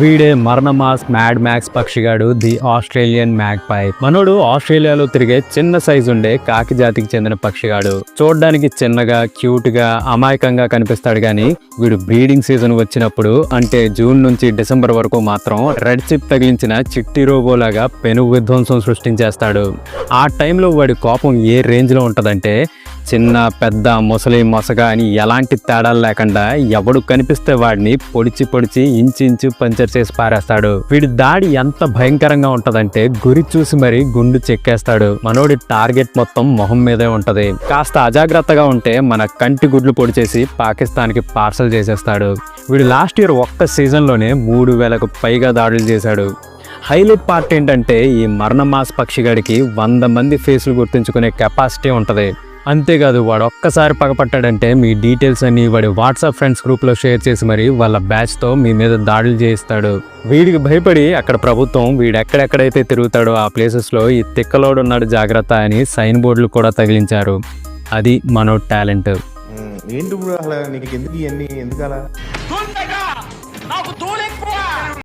వీడే మరణమాస్ Mad Max పక్షిగాడు ది ఆస్ట్రేలియన్ మ్యాగ్ పై మనోడు ఆస్ట్రేలియాలో తిరిగే చిన్న సైజు ఉండే కాకి జాతికి చెందిన పక్షిగాడు. చూడడానికి చిన్నగా క్యూట్గా అమాయకంగా కనిపిస్తాడు గాని వీడు బ్రీడింగ్ సీజన్ వచ్చినప్పుడు అంటే జూన్ నుంచి డిసెంబర్ వరకు మాత్రం రెడ్ చిప్ తగిలించిన చిట్టి రోబోలాగా పెను విధ్వంసం సృష్టించేస్తాడు. ఆ టైంలో వాడి కోపం ఏ రేంజ్లో ఉంటదంటే చిన్న పెద్ద ముసలి మొసగా అని ఎలాంటి తేడాలు లేకుండా ఎవడు కనిపిస్తే వాడిని పొడిచి పొడిచి ఇంచు ఇంచు పంచర్ చేసి పారేస్తాడు. వీడి దాడి ఎంత భయంకరంగా ఉంటదంటే గురి చూసి మరి గుండు చెక్కేస్తాడు. మనోడి టార్గెట్ మొత్తం మొహం మీదే ఉంటది. కాస్త అజాగ్రత్తగా ఉంటే మన కంటి గుడ్లు పొడిచేసి పాకిస్తాన్కి పార్సల్ చేసేస్తాడు. వీడు లాస్ట్ ఇయర్ ఒక్క సీజన్లోనే మూడు వేలకు పైగా దాడులు చేశాడు. హైలైట్ పార్ట్ ఏంటంటే ఈ మరణమాస్ పక్షిగాడికి వంద మంది ఫేసులు గుర్తుంచుకునే కెపాసిటీ ఉంటది. అంతేకాదు వాడు ఒక్కసారి పగపట్టాడంటే మీ డీటెయిల్స్ అన్ని వాడి వాట్సాప్ ఫ్రెండ్స్ గ్రూప్లో షేర్ చేసి మరి వాళ్ళ బ్యాచ్తో మీ మీద దాడులు చేయిస్తాడు. వీడికి భయపడి అక్కడ ప్రభుత్వం వీడు ఎక్కడెక్కడైతే తిరుగుతాడో ఆ ప్లేసెస్లో ఈ తిక్కలోడు ఉన్నాడు జాగ్రత్త అని సైన్ బోర్డులు కూడా తగిలించారు. అది మనో టాలెంట్. ఏంటి ఇప్పుడు అసలు నీకు ఎందుకు ఇవన్నీ? ఎందుకు అలా నాకు